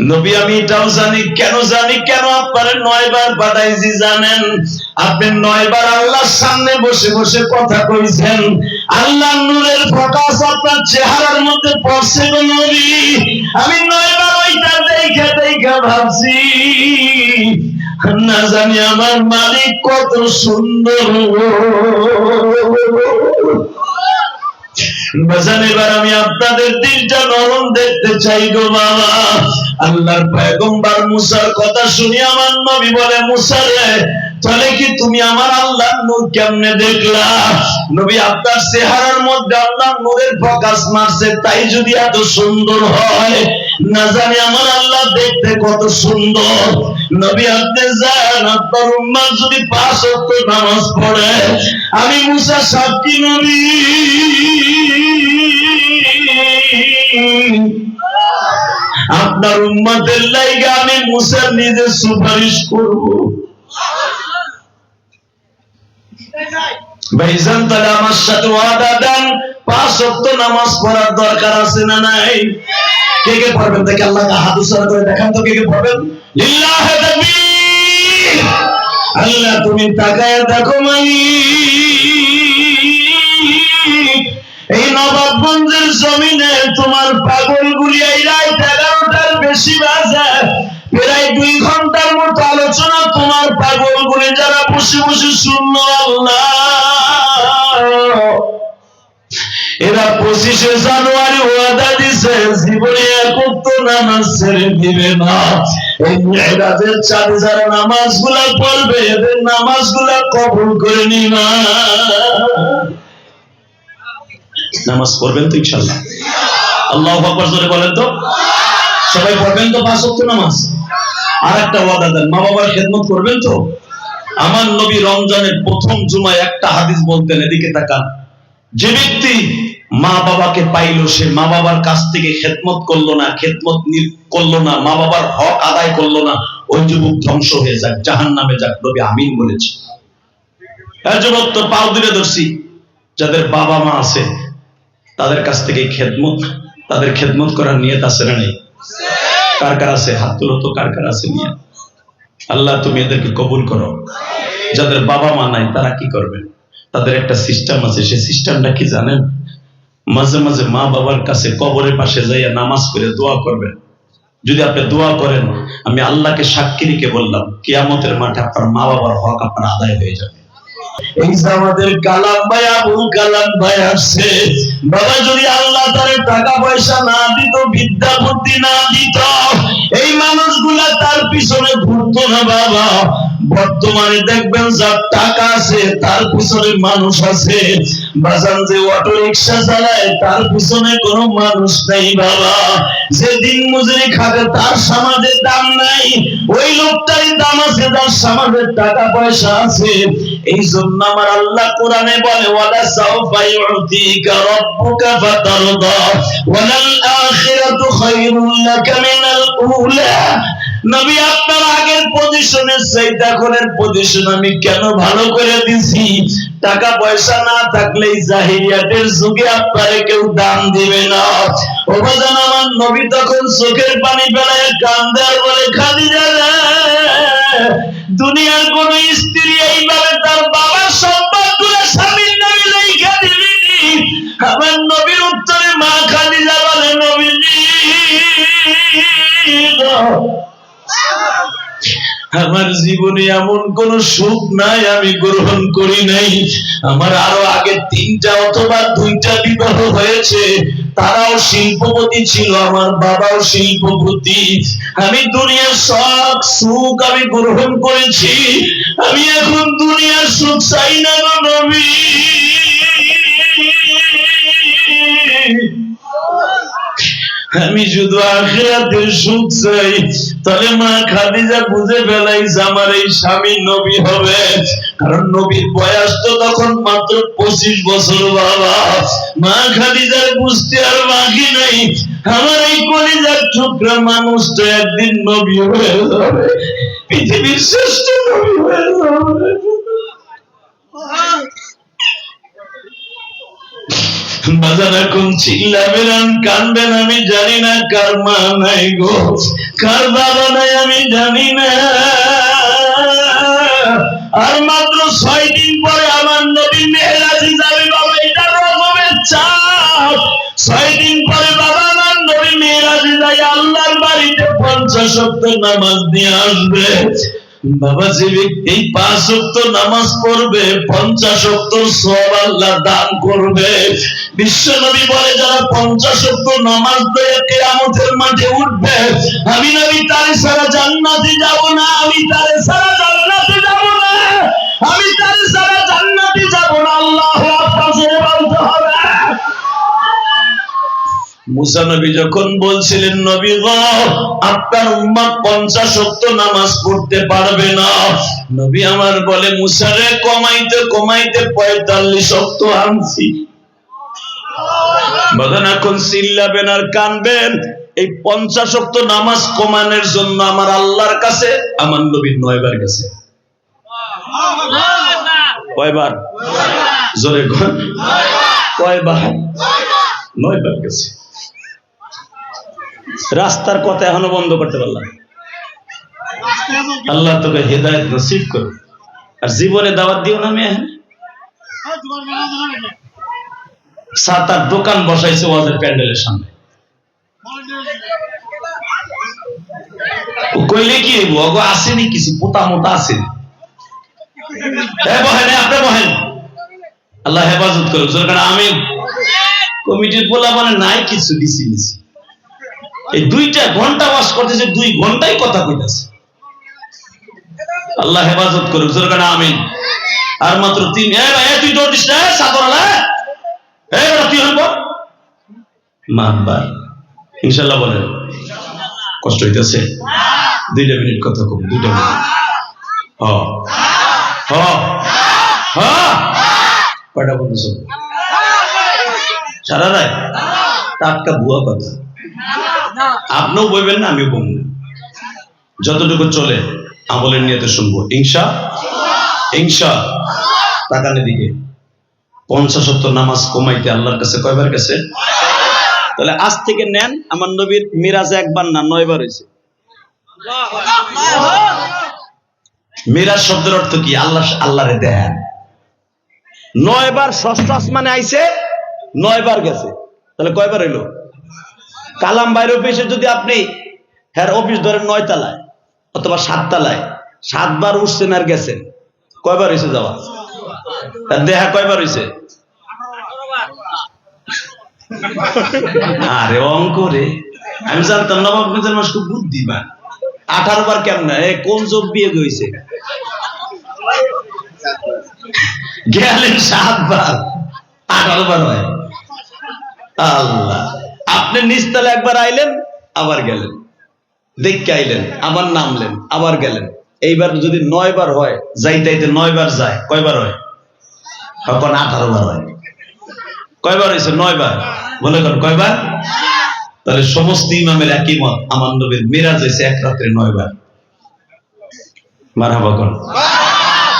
নবী, আমি এটাও জানি। কেন জানি? কেন আপনার নয়বার পাঠাইছি জানেন? আপনি নয়বার আল্লাহর সামনে বসে বসে কথা কইছেন। আল্লাহ নূরের প্রকাশ আপনার চেহারার মধ্যে পড়ছে গো নবী। আমি নয়বার ওইটা দেখে দেখে ভাবছি। না জানি আমার মালিক কত সুন্দর। বাজান এবার আমি আপনাদের দিলটা নরম দেখতে চাই গো বাবা। আল্লাহর পয়গম্বর মুসার কথা শুনি আমার নবী বলে, মুসা রে, তাহলে কি তুমি আমার আল্লাহর নূর কেমনে দেখলা? নবী, আপনার চেহারার মধ্যে আল্লাহর নূরের প্রকাশ মারছে, তাই যদি এত সুন্দর হয়, না জানি আমার আল্লাহ দেখতে কত সুন্দর। নবী, আপনি যান, আপনার উম্মার যদি পাঁচ ওয়াক্ত নামাজ পড়ে, আমি মুসা সাক্ষী নবী আপনার উম্মাদের লাইগে আমি মুসার নিজে সুপারিশ করব। ভাইজান, তাহলে আমার সাথে ওয়াদা দেন, পাঁচ নামাজ পড়ার দরকার আছে না নাই? কে কে পড়বেন? দেখে উচ্চারণ করে দেখান তো কে কে পড়বেন। লিল্লাহে আল্লাহ, তুমি তাকায় দেখো মাই। এই নবাবগঞ্জের জমিনে তোমার পাগল গুলি এই দুই ঘণ্টার মতো আলোচনা তোমার পাগল গুলি যারা বসে বসে আল্লাহ। এরা পঁচিশে জানুয়ারি ওয়াদা দিছে জীবনে একত্র নামাজ ছেড়ে দিবে না। নামাজগুলা পড়বে, এদের নামাজগুলা কবুল করে নিবা নামাজ পড়বেন তো ইনশাল্লাহ। আল্লাহ বলেন তো। সবাই পড়বেন তো পাঁচ নামাজ? আর একটা ওয়াদা দেন, মা বাবার খেদমত করবেন তো? আমার নবী রমজানের প্রথম জুমায় একটা হাদিস বলতেন, এদিকে তাকান। যে ব্যক্তি মা বাবাকে পাইলো, সে মা বাবার কাছ থেকে খেদমত করল না, খেদমত করল না, মা বাবার হক আদায় করল না, ওই যুবক ধ্বংস হয়ে যাক জাহান নামে যাক, নবী আমিন বলেছে। যুবক তো পাও দিলে ধরছি, যাদের বাবা মা আছে, তাদের কাছ থেকে খেদমত, তাদের খেদমত করার নিয়ত আছে না নেই? কার কার আছে? হাত তুলো তো কার কার আছে নিয়ে। আল্লাহ, তুমি এদেরকে কবুল করো। যাদের বাবা মা নাই, তারা কি করবে? তাদের একটা সিস্টেম আছে। সেই সিস্টেমটা কি জানেন? মাঝে মাঝে মা বাবার কাছে কবরের পাশে যাইয়া নামাজ করে দোয়া করবেন যদি আপনি দোয়া করেন, আমি আল্লাহকে সাক্ষী রেখে বললাম, কিয়ামতের মাঠে আপনার মা বাবার হক আপনার আদায় হয়ে যাবে। এই আমাদের কালাম ভাই, আবুল কালাম ভাই আসছে। বাবা, যদি আল্লাহ টাকা পয়সা না দিত, বিদ্যা না দিত, এই মানুষগুলা তার পিছনে ঘুরতো না বাবা। বর্তমানে দেখবেন যার টাকা আছে, তার পিছনে মানুষ আছে। বাজান যে অটো রিক্সা চালায়, তার পিছনে কোনো মানুষ নেই বাবা। যে দিন মজুরি খাবে, তার সমাজের দাম নাই। ওই লোকটারই দাম আছে যার সমাজের টাকা পয়সা আছে। এই জন্য আমার আল্লাহ কোরআনে বলে, ওয়ালা সাউফা ইউতিকা ফাতারদা, ওয়ালাল আখিরাতু খায়রুল লাকা মিনাল উলা। নবী, আপনার আগের পজিশনের চাইতে এখনের পজিশন আমি কেন ভালো করে দিছি? টাকা পয়সা না থাকলে জাহিরিয়াতের যুগে আপনারে কেউ দান দিবে না। ও বাজান, আমার নবী তখন চোখের পানি ফেলায় কান্দার বলে খালি যাবে দুনিয়ার কোন স্ত্রী এইভাবে জীবনে এমন কোন সুখ নাই, আমি গ্রহণ করি নাই। আমার আরও আগে তিনটা অথবা দুইটা বিবাহ হয়েছে, তারাও শিল্পপতি ছিল, আমার বাবাও শিল্পপতি। আমি দুনিয়ার সব সুখ আমি গ্রহণ করেছি, আমি এখন দুনিয়ার সুখ চাই না নবী। আমি শুধু আখিরাতের সুখ চাই। তাহলে মা খাদিজা বুঝে ফেলাইছে আমার এই স্বামী নবী হবে। কারণ নবীর বয়স তো তখন মাত্র পঁচিশ বছর, বাবা। মা খাদিজার বুঝতে আর বাকি নাই। আমার এই কলিজার টুকরা মানুষটা একদিন নবী হয়ে যাবে। পৃথিবীর শ্রেষ্ঠ নবী হয়ে যাবে। বাজার এখন চিল্লাবেন কানবেন আমি জানি না, কার মা নাই গো, কার বাবা নাই আমি জানি না। আর মাত্র ছয় দিন পরে আমার নবী মেহরাজে যাবে বাবা এটা রকমের চাপ। ছয় দিন পরে বাবা আমার নবী মেহরাজে যাই আল্লাহর বাড়িতে পঞ্চাশ সপ্তাহ নামাজ দিয়ে আসবে। বাবা যে ব্যক্তি পাঁচ অক্ত নামাজ পড়বে, পঞ্চাশ অক্ত সব আল্লাহ দান করবে। বলে, যারা পঞ্চাশ অক্ত নামাজ দিয়ে মাঠে উঠবে, আমি নবী সারা জান্নাতে যাব না, আমি তারে সারা জান্নাতে যাব না, আমি তারে সারা জান্নাতে যাব না, আল্লাহ মুসা নবী যখন বলছিলেন নবী গো আপনার উম্মত পঞ্চাশ শক্ত নামাজ পড়তে পারবে না। নবী আমার বলে মুসারে কমাইতে কমাইতে পঁয়তাল্লিশ শক্ত আনছি। এখন চিল্লাবেন আর কানবেন। এই নামাজ কমানোর জন্য আমার আল্লাহর কাছে আমার নবীর নয়বার গেছে। কয়বার? জোরে। কয়বার? নয়বার গেছে। রাস্তার কথা এখনও বন্ধ করতে পারলাম। আল্লাহ তোকে হেদায়ত নসিব করো আর জীবনে দাওয়াত দিও না মেয়ে। সাত আট দোকান বসাইছে ওয়াজের প্যান্ডেলের সামনে। কইলে কি হইব? আসেনি কিছু, পোতা মোতা আসেনি। বহেন আপনি বহেন। আল্লাহ হেফাজত সরকার আমি কমিটির পোলা মানে নাই কিছু, দিছি দিছি। এই দুইটা ঘণ্টা বাস করতেছে, দুই ঘন্টাই কথা কইতাছে। আল্লাহ হেফাজত করুক সরকার আমিন। আর মাত্র তিন এ ভাই তুই দৌড় দিস না সাদর আলা, এ বেটা তুই হইব? মাতবার ইনশাল্লাহ বলেন। কষ্ট হইতেছে। দুইটা মিনিট কথা কম, দুইটা মিনিট। হ। হ। হ। কয়টা বন্ধু সারা রায় টাটকা ভুয়া কথা। আপনিও বলবেন না, আমিও বলব যতটুকু চলে, আমলের নিয়তে শুনব। ইনশা ইনশা তাকানের দিকে পঞ্চাশ সত্তর নামাজ কমাইতে আল্লাহর কাছে কয়বার গেছে? তাহলে আজ থেকে নেন, আমার নবীর মিরাজে একবার না, নয়বার হয়েছে। মিরাজ শব্দের অর্থ কি? আল্লাহ, আল্লাহরে দেন। নয়বার ষষ্ঠ আসমানে আইছে, নয়বার গেছে। তাহলে কয়বার হইল? কালাম বাইরে অফিসে যদি আপনি হ্যাঁ অফিস ধরেন নয় তালায় অথবা সাত তালায় সাতবার উঠছেন আর গেছেন, কয়বার হয়েছে যাওয়া? তার দেহা কয়বার হয়েছে আরে অঙ্ক রে, আমি জানতাম নবাবগঞ্জের মানুষ খুব বুদ্ধিমান। আঠারো বার কেমন? কোন যোগ বিয়ে হয়েছে গেলেন সাতবার। আঠারো বার হয়। আল্লাহ। আপনি নিচতলা একবার আইলেন, আবার গেলেন। দেখতে আইলেন, আবার নামলেন, আবার গেলেন। এইবার যদি নয় বার হয় যাইতে নয় বার যায়, কয়বার হয়? তখন আঠারো বার হয়। কয়বার হয়েছে? নয় বার বলে কয়বার? তাহলে সমস্ত ইমামের একই মত, আমার নবীর মেরাজ হয়েছে এক রাত্রে নয় বার মারহাবা কন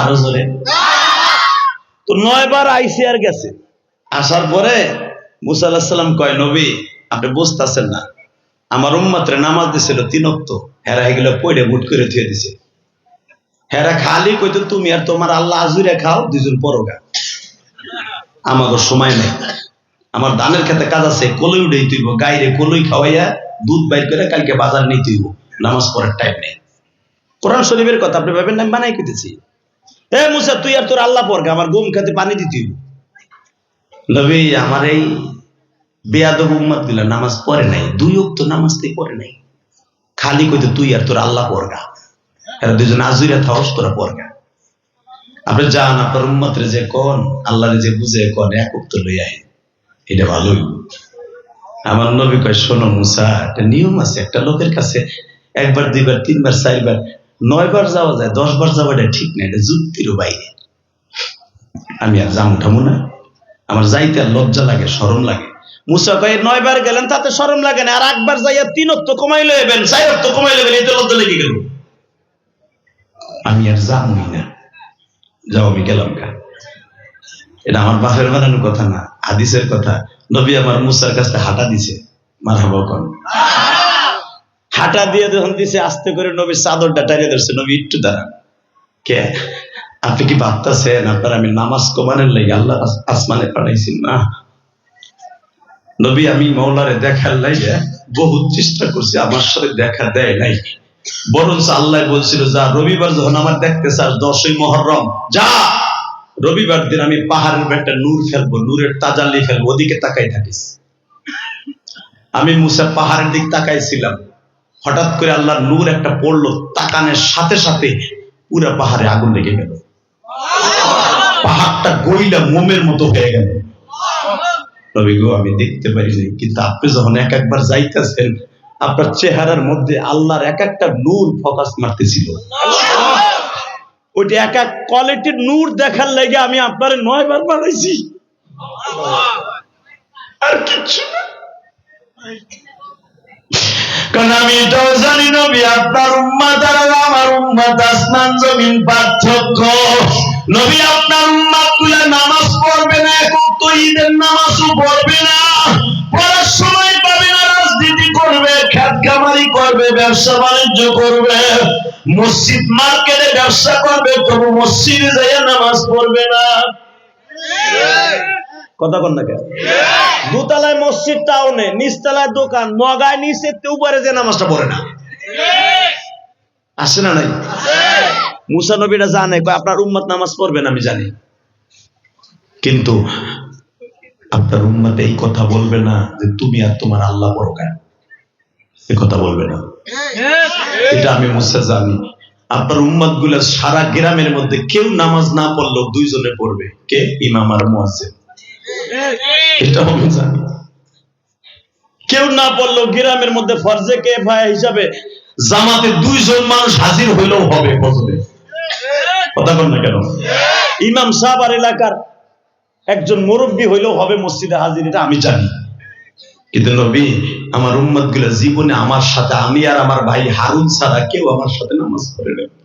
আরও জোরে। তো নয় বার আইসি আর গেছে। আসার পরে মুসা আল্লাহ সাল্লাম কয়, নবী আপনি বুঝতেছেন না। আমার উম্মাত্রে নামাজ দিছিল তিন অক্ত হেরা এগুলো পড়ে মুট করে থুয়ে দিছে। হেরা খালি কইতো, তুমি আর তোমার আল্লাহ আজুরে খাও দুজন পরগা। আমাকে সময় নেই। আমার ধানের খেতে কাজ আছে, কলই উঠেই তুইব, গাইরে কলই খাওয়াইয়া দুধ বাইর করে কালকে বাজার নিয়ে তুইব, নামাজ পড়ার টাইম নেই। কোরআন শরীফের কথা আপনি ভাবেন না বানাই কইতেছি। এ মুসা, তুই আর তোর আল্লাহ পড়গা আমার গম খেতে পানি দিতে নবী, আমার এই বেয়াদব উম্মতগুলা নামাজ পড়ে নাই, দুই অক্ত নামাজ তাই পড়ে নাই। খালি কইতে তুই আর তোর আল্লাহ পড়গা এরা দুজন আজুরা থাকস তোরা পড়গা আপনি যান, আপনার উম্মতরে যে কোন, আল্লাহরে যে বুঝে কোন, এক উক্ত লই আই এটা ভালোই। আমার নবী কয়, শোনো মুসা, একটা নিয়ম আছে, একটা লোকের কাছে একবার, দুইবার, তিনবার, চারবার, নয়বার যাওয়া যায় দশ বার যাওয়াটা ঠিক না, এটা যুক্তিরও বাইরে। আমি আর জাম উঠাবো না। আমার যাইতে আর লজ্জা লাগে সরম লাগে। মুসা নয়বার গেলেন, তাতে লাগে না। আর একবার যাইয়া কমাই কমাই লজ্জা লেগে গেল। আমি আর যামই না। যাও, আমি গেলাম কা এটা আমার বাপের বানানোর কথা না কথা। নবী আমার মুসার কাছে হাঁটা দিছে, মারহাবা কোন। হাঁটা দিয়ে যখন দিছে, আস্তে করে নবী চাদরটা টানিয়ে ধরছে। নবী, একটু দাঁড়ান। কে? আপনি কি ভাবতেছেন আপনার আমি নামাজ কমানের লাগে আল্লাহ আস- আসমানে পাঠাইছি। না। নবী, আমি মৌলারে দেখার লাগে বহুত চেষ্টা করছি, আমার সাথে দেখা দেয় নাই। বরঞ্চ আল্লাহ বলছিল, যা, রবিবার যখন আমার দেখতে চাস, দশই মহরম, যা! রবিবার দিন আমি পাহাড়ের একটা নূর ফেলব, নূরের তাজালি ফেলব, ওদিকে তাকাই থাকিস। আমি মুসা পাহাড়ের দিক তাকাইছিলাম। হঠাৎ করে আল্লাহর নূর একটা পড়ল, তাকানের সাথে সাথে পুরা পাহাড়ে আগুন লেগে গেল। পাহাড়টা গইলা মোমের মতো হয়ে গেল। গো আমি দেখতে পারিনি কিন্তু আপনি যখন এক একবার যাইতেছেন, আপনার চেহারার মধ্যে আল্লাহর এক একটা নূর ফোকাস মারতেছিল। ওইটা এক এক কোয়ালিটির নূর দেখার লাগে আমি আপনার নয় বার বানাইছি আর কিছু কারণ আমি এটাও জানি নবী, আপনার উম্মাত আর আমার উম্মাত আসমান, জমিন, পার্থক্য। নবী, আপনার উম্মাতগুলা নামাজ পড়বে না, এখন তো ঈদের নামাজও পড়বে না, পড়ার সময় পাবে না, রাজনীতি করবে খ্যাত কামারি করবে, ব্যবসা বাণিজ্য করবে, মসজিদ মার্কেটে ব্যবসা করবে, তবু মসজিদে যাইয়া নামাজ পড়বে না। কথা না দোতলায় মসজিদ টাউনে নিচতলায় দোকান মগায় নিচে উপরে যে নামাজটা পড়ে না। আসে না নাই? মুসা নবীরা জানে আপনার উম্মত নামাজ পড়বেন আমি জানি। কিন্তু আপনার উম্মত এই কথা বলবে না যে তুমি আর তোমার আল্লাহ বড় কেন? এ কথা বলবে না। এটা আমি মুসা জানি। আপনার উম্মতগুলা সারা গ্রামের মধ্যে কেউ নামাজ না পড়লেও দুইজনে পড়বে। কে? ইমাম আর মুয়াজ্জিন। এটা আমি জানি। কেউ না পড়লেও গ্রামের মধ্যে ফরজে কে ভাই হিসাবে জামাতে দুইজন মানুষ হাজির হইলেও হবে ফজরে। কথা বল না কেন? ইমাম সাহেব আর এলাকার একজন মুরব্বী হইলেও হবে মসজিদে হাজির, এটা আমি জানি। কিন্তু নবী, আমার উম্মতগুলো জীবনে আমার সাথে আমি আর আমার ভাই হারুন ছাড়া কেউ আমার সাথে নামাজ পড়ে না।